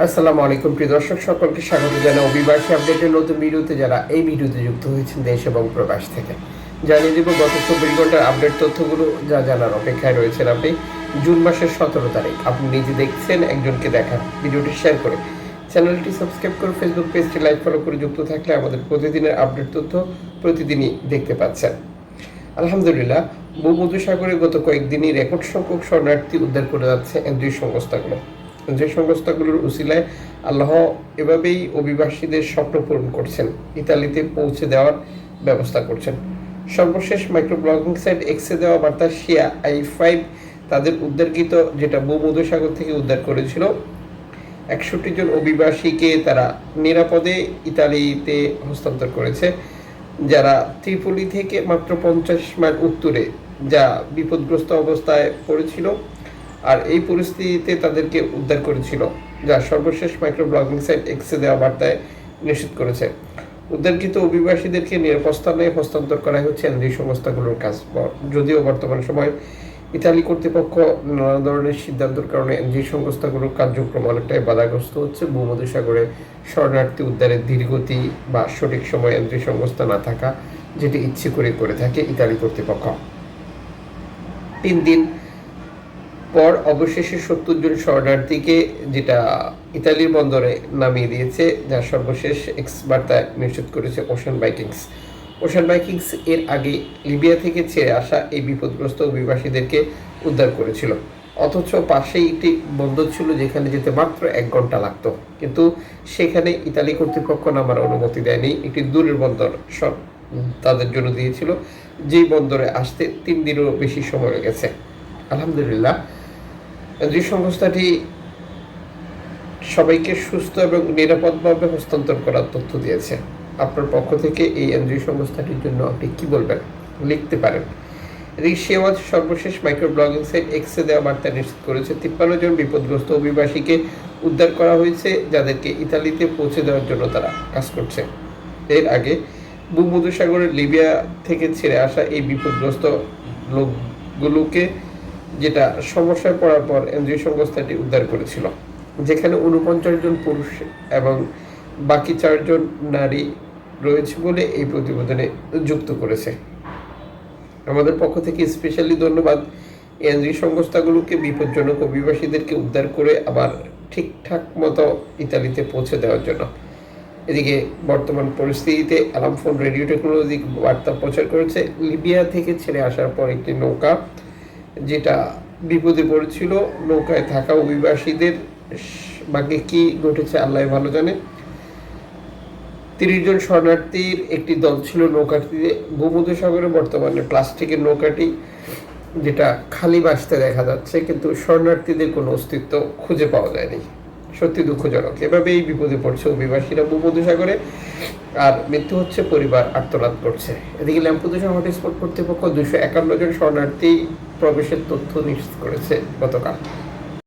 আসসালামু আলাইকুম, প্রিয় দর্শক, সকলকে স্বাগত জানাই অভিবাসী আপডেটের নতুন ভিডিওতে যারা এই ভিডিওতে যুক্ত হয়েছেন দেশ এবং প্রবাস থেকে। জানিয়ে দেব, গত চব্বিশ ঘণ্টার আপডেট তথ্যগুলো, যা জানার অপেক্ষায় রয়েছেন আপনি। জুন মাসের সতেরো তারিখ, আপনি নিজে দেখছেন, একজনকে দেখান ভিডিওটি শেয়ার করে চ্যানেলটি সাবস্ক্রাইব করে ফেসবুক পেজটি লাইক, ফলো করে যুক্ত থাকলে আমাদের প্রতিদিনের আপডেট তথ্য প্রতিদিনই দেখতে পাচ্ছেন। আলহামদুলিল্লাহ, ভূমধ্যসাগরে গত কয়েকদিনই রেকর্ড সংখ্যক শরণার্থী উদ্ধার করে যাচ্ছে এনজিও সংস্থাগুলো। যে সংস্থাগুলোর উসিলায় আল্লাহ এভাবেই অভিবাসীদের স্বপ্ন পূরণ করছেন, ইতালিতে পৌঁছে দেওয়ার ব্যবস্থা করছেন। সর্বশেষ মাইক্রো ব্লগিং সাইট এক্সে দেওয়া বার্তা শিয়া আই ফাইভ তাদের উদ্ধারকৃত, যেটা ভূমধ্যসাগর থেকে উদ্ধার করেছিল। একষট্টি জন অভিবাসীকে তারা নিরাপদে ইতালিতে হস্তান্তর করেছে, যারা ত্রিপলি থেকে মাত্র পঞ্চাশ মাইল উত্তরে, যা বিপদগ্রস্ত অবস্থায় পড়েছিল। আর এই পরিস্থিতিতে তাদেরকে উদ্ধার করেছিল, যা সর্বশেষ মাইক্রো ব্লগিং সাইট এক্সে দেওয়া বার্তায় নিশ্চিত করেছে। উদ্ধারকৃত অভিবাসীদেরকে নিরাপদ স্থানে হস্তান্তর করা হচ্ছে এনজিও সংস্থাগুলোর কাজ। যদিও বর্তমান সময় ইতালি কর্তৃপক্ষ নানা ধরনের সিদ্ধান্তের কারণে এনজিও সংস্থাগুলোর কার্যক্রম অনেকটাই বাধাগ্রস্ত হচ্ছে। ভূমধ্যসাগরে শরণার্থী উদ্ধারের ধীরগতি বা সঠিক সময় এনজিও সংস্থা না থাকা, যেটি ইচ্ছে করে করে থাকে ইতালি কর্তৃপক্ষ। তিন দিন পর অবশেষে সত্তর জন শরণার্থীকে, যেটা ইতালির বন্দরে নামিয়ে দিয়েছে, যার সর্বশেষ এক্স বার্তায় নিশ্চিত করেছে ওশান বাইকিংস ওশান বাইকিংস এর আগে লিবিয়া থেকে ছেড়ে আসা এই বিপদগ্রস্ত অভিবাসীদেরকে উদ্ধার করেছিল। অথচ পাশেই একটি বন্দর ছিল যেখানে যেতে মাত্র এক ঘণ্টা লাগতো। কিন্তু সেখানে ইতালি কর্তৃপক্ষ নামার অনুমতি দেয়নি। একটি দূরের বন্দর তাদের জন্য দিয়েছিল। যেই বন্দরে আসতে তিন দিনেরও বেশি সময় গেছে আলহামদুলিল্লাহ। যে সংস্থাটি সবাইকে সুস্থ এবং নিরাপদভাবে হস্তান্তর করার তথ্য দিয়েছে। আপনার পক্ষ থেকে এই এনজিও সংস্থাটির জন্য আপনি কি বলবেন? লিখতে পারেন। এদিকে সেওয়াজ সর্বশেষ মাইক্রো ব্লগিং সাইট এক্সে দেওয়া বার্তা নিশ্চিত করেছে, তিপ্পান্ন জন বিপদগ্রস্ত অভিবাসীকে উদ্ধার করা হয়েছে, যাদেরকে ইতালিতে পৌঁছে দেওয়ার জন্য তারা কাজ করছে। এর আগে ভূমধ্যসাগরের লিবিয়া থেকে ছেড়ে আসা এই বিপদগ্রস্ত লোকগুলোকে যেটা সমস্যায় পড়ার পর এনজিও সংস্থাটি উদ্ধার করেছিল, যেখানে উনপঞ্চাশ জন পুরুষ এবং বাকি চারজন নারী রয়েছে বলে এই প্রতিবেদনে যুক্ত করেছে। আমাদের পক্ষ থেকে স্পেশালি ধন্যবাদ এনজিও সংস্থাগুলোকে বিপজ্জনক অভিবাসীদেরকে উদ্ধার করে আবার ঠিকঠাক মতো ইতালিতে পৌঁছে দেওয়ার জন্য। এদিকে বর্তমান পরিস্থিতিতে আলাম ফোন রেডিও টেকনোলজি বার্তা প্রচার করেছে। লিবিয়া থেকে ছেড়ে আসার পর একটি নৌকা যেটা বিপদে পড়েছিল, নৌকায় থাকা অভিবাসীদের, বাকি কি ঘটেছে আল্লাহ ভালো জানে। তিরিশ জন শরণার্থীর একটি দল ছিল নৌকাটিতে। ভূমধ্যসাগরে বর্তমানে প্লাস্টিকের নৌকাটি যেটা খালি বাসতে দেখা যাচ্ছে, কিন্তু শরণার্থীদের কোনো অস্তিত্ব খুঁজে পাওয়া যায়নি। সত্যি দুঃখজনক। এভাবেই বিপদে পড়ছে অভিবাসীরা ভূমধ্যসাগরে আর মৃত্যু হচ্ছে পরিবার আত্মনাদ করছে। এদিকে ল্যাম্পুদোষা হটস্পট কর্তৃপক্ষ দুশো একান্ন জন শরণার্থী প্রবেশের তথ্য নিশ্চিত করেছে গতকাল।